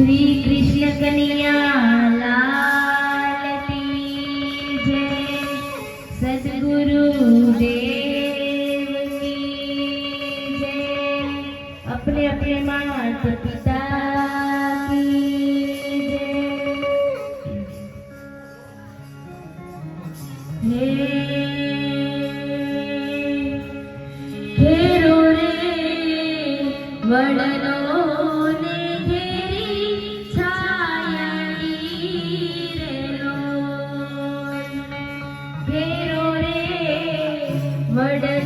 શ્રી કૃષ્ણ કનૈયા લાલ કી જય. સદગુરુ દેવ કી જય. અપને અપને માત પિતા કી ભેરો રે વડ